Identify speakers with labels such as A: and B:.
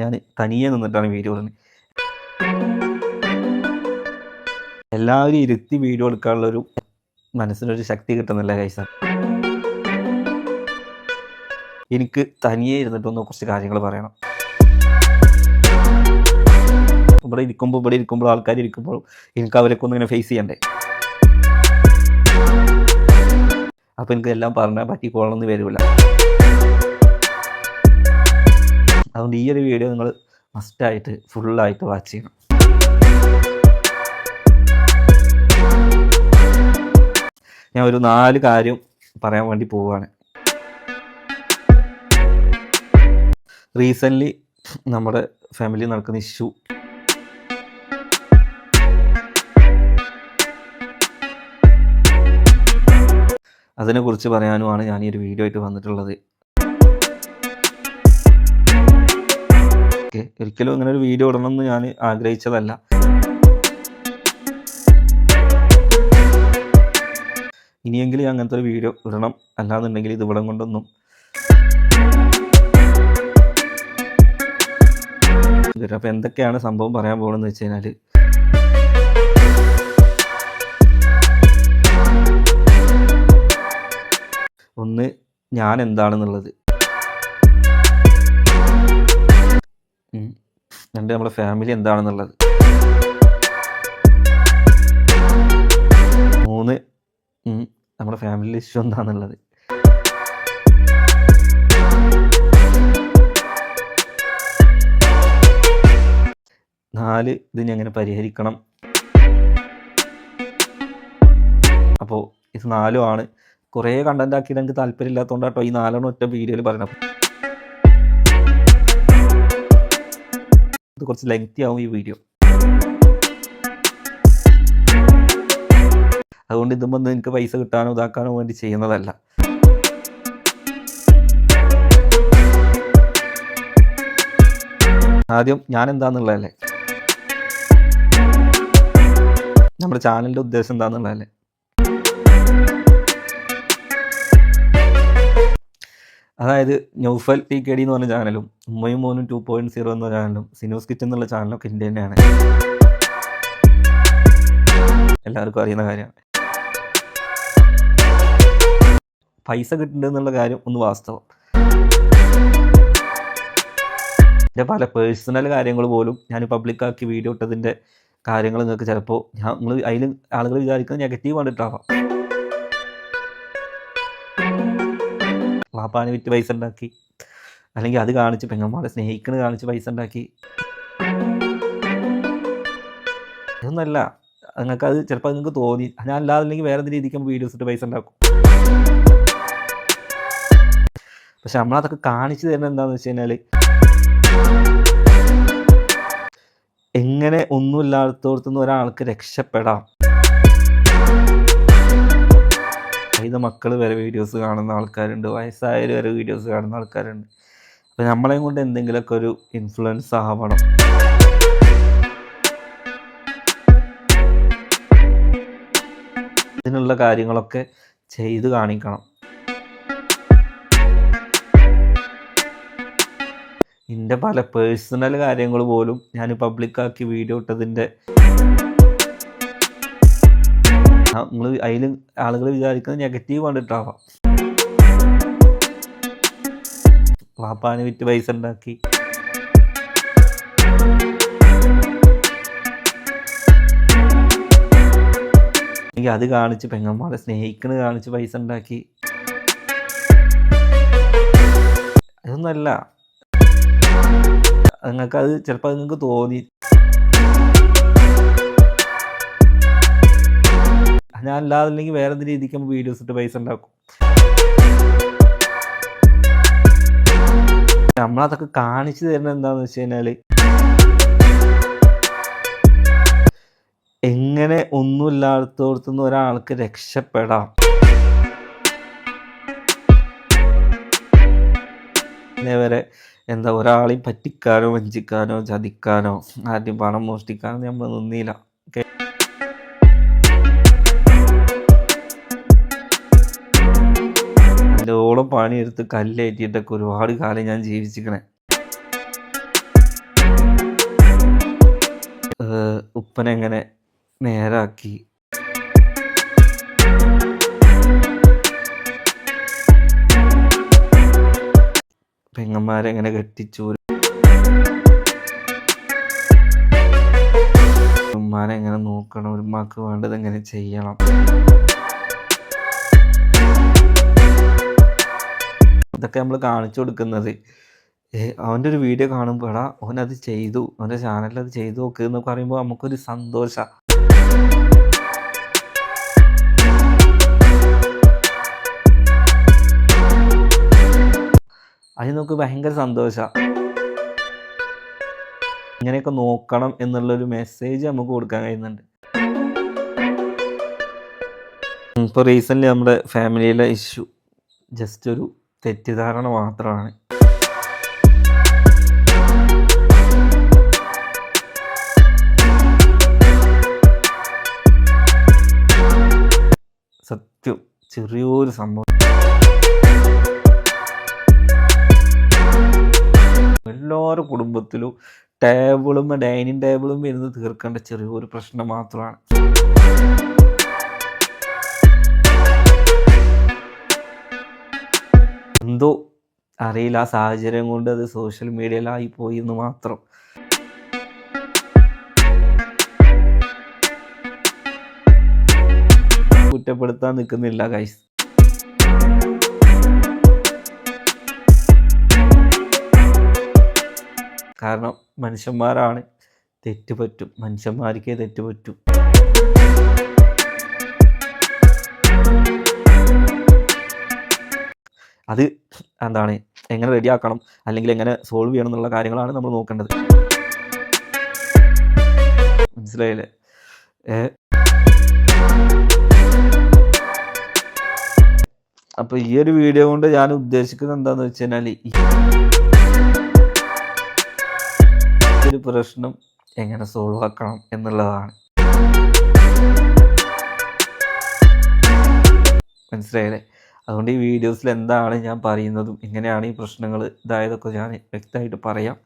A: ഞാൻ തനിയെ നിന്നിട്ടാണ് വീഡിയോ ഇടുന്നത്. എല്ലാവരും ഇരുത്തി വീഡിയോ എടുക്കാനുള്ളൊരു മനസ്സിനൊരു ശക്തി കിട്ടുന്നില്ല കൈസ എനിക്ക് തനിയെ ഇരുന്നിട്ടൊന്ന് കുറച്ച് കാര്യങ്ങൾ പറയണം. ഇവിടെ ഇരിക്കുമ്പോൾ ഇവിടെ ഇരിക്കുമ്പോൾ ആൾക്കാർ ഇരിക്കുമ്പോൾ എനിക്ക് അവരൊക്കെ ഒന്ന് ഇങ്ങനെ ഫേസ് ചെയ്യണ്ടേ? അപ്പോൾ എനിക്ക് എല്ലാം പറഞ്ഞാൽ പറ്റിക്കോളണമെന്ന് വരില്ല. അതുകൊണ്ട് ഈ ഒരു വീഡിയോ നിങ്ങൾ മസ്റ്റായിട്ട് ഫുള്ളായിട്ട് വാച്ച് ചെയ്യണം. ഞാൻ ഒരു നാല് കാര്യം പറയാൻ വേണ്ടി പോവുകയാണ് റീസെന്റ്ലി നമ്മുടെ ഫാമിലി നടക്കുന്ന ഇഷ്യൂ അതിനെക്കുറിച്ച് പറയാനുമാണ് ഞാൻ ഈ ഒരു വീഡിയോ ആയിട്ട് വന്നിട്ടുള്ളത്. ഒരിക്കലും ഇങ്ങനെ ഒരു വീഡിയോ ഇടണം എന്ന് ഞാൻ ആഗ്രഹിച്ചതല്ല. ഇനിയെങ്കിലും അങ്ങനത്തെ ഒരു വീഡിയോ ഇടണം. അല്ലാന്നുണ്ടെങ്കിൽ ഇത് ഇവിടം കൊണ്ടൊന്നും. അപ്പോൾ എന്തൊക്കെയാണ് സംഭവം പറയാൻ പോകണമെന്ന് വെച്ച് കഴിഞ്ഞാൽ ഒന്ന് ഞാൻ എന്താണെന്നുള്ളത്. രണ്ട് നമ്മുടെ ഫാമിലി എന്താണെന്നുള്ളത്. മൂന്ന് നമ്മുടെ ഫാമിലി ഇഷ്യൂ എന്താണെന്നുള്ളത്. നാല് ഇത് ഇനി എങ്ങനെ പരിഹരിക്കണം? അപ്പോൾ ഇത് നാലുമാണ് കുറേ കണ്ടന്റ് ആക്കിയിട്ട് എനിക്ക് താല്പര്യമില്ലാത്തതുകൊണ്ടാട്ടോ ഈ നാലെണ്ണം ഒറ്റ വീഡിയോയിൽ പറയണം ഇത് കുറച്ച് ലെങ്തി ആവും ഈ വീഡിയോ അതുകൊണ്ട് ഇതും വന്ന് എനിക്ക് പൈസ കിട്ടാനോ ഇതാക്കാനോ വേണ്ടി ചെയ്യുന്നതല്ല. ആദ്യം ഞാൻ എന്താന്നുള്ളതല്ലേ? നമ്മുടെ ചാനലിന്റെ ഉദ്ദേശം എന്താന്നുള്ളതല്ലേ? അതായത് നൗഫൽ ടി കെ ഡി എന്ന് പറഞ്ഞ ചാനലും ഉമ്മയും മോനും ടു പോയിന്റ് സീറോ എന്ന ചാനലും സിനോസ് കിച്ചൻ എന്നുള്ള ചാനലും ഒക്കെ ഇന്ത്യ തന്നെയാണ്. എല്ലാവർക്കും അറിയുന്ന കാര്യമാണ്. പൈസ കിട്ടുന്നുണ്ടെന്നുള്ള കാര്യം ഒന്ന് വാസ്തവം. എന്റെ പല പേഴ്സണൽ കാര്യങ്ങൾ പോലും ഞാൻ പബ്ലിക്കാക്കി വീഡിയോ ഇട്ടതിന്റെ കാര്യങ്ങൾ നിങ്ങൾക്ക് ചിലപ്പോൾ ഞാൻ നിങ്ങൾ അതിൽ ആളുകൾ വിചാരിക്കുന്നത് നെഗറ്റീവ് കണ്ടിട്ടാവാം. വാപ്പാനെ വിറ്റ് പൈസ ഉണ്ടാക്കി. അല്ലെങ്കിൽ അത് കാണിച്ച് പെങ്ങന്മാരെ സ്നേഹിക്കണ കാണിച്ച് പൈസ ഉണ്ടാക്കി. ഇതൊന്നല്ല. നിങ്ങൾക്ക് അത് ചിലപ്പോൾ നിങ്ങൾക്ക് തോന്നി. ഞാൻ അല്ലാതെ അല്ലെങ്കിൽ വേറെ എന്തെങ്കിലും രീതിക്ക് വീഡിയോസ് ഇട്ട് പൈസ ഉണ്ടാക്കും. പക്ഷെ നമ്മളതൊക്കെ കാണിച്ചു തരുന്നത് എന്താണെന്ന് വെച്ച് കഴിഞ്ഞാൽ എങ്ങനെ ഒന്നുമില്ലാത്തടത്തുനിന്ന് ഒരാൾക്ക് രക്ഷപ്പെടാം. ഇത് മക്കൾ വരെ വീഡിയോസ് കാണുന്ന ആൾക്കാരുണ്ട്. വയസ്സായവർ വരെ വീഡിയോസ് കാണുന്ന ആൾക്കാരുണ്ട്. അപ്പോൾ നമ്മളെയും കൊണ്ട് എന്തെങ്കിലുമൊക്കെ ഒരു ഇൻഫ്ലുവൻസ് ആവണം. ഇതിനുള്ള കാര്യങ്ങളൊക്കെ ചെയ്ത് കാണിക്കണം. എന്റെ പല പേഴ്സണൽ കാര്യങ്ങൾ പോലും ഞാൻ പബ്ലിക്കാക്കി വീഡിയോ ഇട്ടതിന്റെ നിങ്ങൾ അതിൽ ആളുകൾ വിചാരിക്കുന്നത് നെഗറ്റീവ് കണ്ടിട്ടാവാം. വാപ്പാന് വിറ്റ് പൈസ ഉണ്ടാക്കി. അത് കാണിച്ച് പെങ്ങന്മാരെ സ്നേഹിക്കണ കാണിച്ച് പൈസ ഉണ്ടാക്കി. അതൊന്നല്ല നിങ്ങൾക്കത് ചിലപ്പോൾ നിങ്ങൾക്ക് തോന്നി. ഞാൻ അല്ലാതെ അല്ലെങ്കിൽ വേറെ എന്തെങ്കിലും രീതിക്ക് നമ്മൾ വീഡിയോസ് ഇട്ട് പൈസ ഉണ്ടാക്കും? നമ്മളതൊക്കെ കാണിച്ചു തരുന്നത് എന്താണെന്ന് വെച്ച് കഴിഞ്ഞാൽ എങ്ങനെ ഒന്നുമില്ലാത്തടത്തുനിന്ന് ഒരാൾക്ക് രക്ഷപ്പെടാം? വരെ എന്താ ഒരാളെയും പറ്റിക്കാനോ വഞ്ചിക്കാനോ ചതിക്കാനോ ആരുടെയും പണം മോഷ്ടിക്കാനോ നമ്മൾ നിന്നില്ല. വർഷത്തോളം പണിയെടുത്ത് കല്ലേറ്റിയിട്ടൊക്കെ ഒരുപാട് കാലം ഞാൻ ജീവിച്ചിരിക്കണേ ഉപ്പനെങ്ങനെ നേരാക്കി? പെങ്ങന്മാരെങ്ങനെ കെട്ടിച്ചു? ഉമ്മാനെങ്ങനെ നോക്കണം? ഉമ്മാക്ക് വേണ്ടത് എങ്ങനെ ചെയ്യണം? ഇതൊക്കെ നമ്മൾ കാണിച്ചു കൊടുക്കുന്നത്. അവന്റെ ഒരു വീഡിയോ കാണുമ്പോൾ അവൻ അത് ചെയ്തു. അവന്റെ ചാനലിൽ അത് ചെയ്തു നോക്ക് എന്ന് പറയുമ്പോൾ നമുക്കൊരു സന്തോഷ. അതിന് നമുക്ക് ഭയങ്കര സന്തോഷ. ഇങ്ങനെയൊക്കെ നോക്കണം എന്നുള്ളൊരു മെസ്സേജ് നമുക്ക് കൊടുക്കാൻ കഴിയുന്നുണ്ട്. ഇപ്പോൾ റീസെന്റ് നമ്മുടെ ഫാമിലിയിലെ ഇഷ്യൂ ജസ്റ്റ് ഒരു തെറ്റിദ്ധാരണ മാത്രമാണ്. സത്യം ചെറിയൊരു സംഭവം. എല്ലാവരുടെ കുടുംബത്തിലും ടേബിളും ഡൈനിങ് ടേബിളും വരുന്നത് തീർക്കേണ്ട ചെറിയൊരു പ്രശ്നം മാത്രമാണ്. എന്തോ അറിയില്ല. ആ സാഹചര്യം കൊണ്ട് അത് സോഷ്യൽ മീഡിയയിലായി പോയി എന്ന് മാത്രം. കുറ്റപ്പെടുത്താൻ നിൽക്കുന്നില്ല ഗൈസ് കാരണം മനുഷ്യന്മാരാണ്. തെറ്റ് പറ്റും. മനുഷ്യന്മാർക്കേ തെറ്റ് പറ്റും. അത് എന്താണ് എങ്ങനെ റെഡിയാക്കണം അല്ലെങ്കിൽ എങ്ങനെ സോൾവ് ചെയ്യണം എന്നുള്ള കാര്യങ്ങളാണ് നമ്മൾ നോക്കേണ്ടത്. മനസ്സിലായില്ലേ? അപ്പോൾ അപ്പൊ ഈ ഒരു വീഡിയോ കൊണ്ട് ഞാൻ ഉദ്ദേശിക്കുന്നത് എന്താന്ന് വെച്ച് കഴിഞ്ഞാൽ ഈ ഒരു പ്രശ്നം എങ്ങനെ സോൾവ് ആക്കണം എന്നുള്ളതാണ്. മനസ്സിലായില്ലേ? അതുകൊണ്ട് ഈ വീഡിയോസിൽ എന്താണ് ഞാൻ പറയുന്നതും എങ്ങനെയാണ് ഈ പ്രശ്നങ്ങൾ ഇതായതൊക്കെ ഞാൻ വ്യക്തമായിട്ട് പറയാം.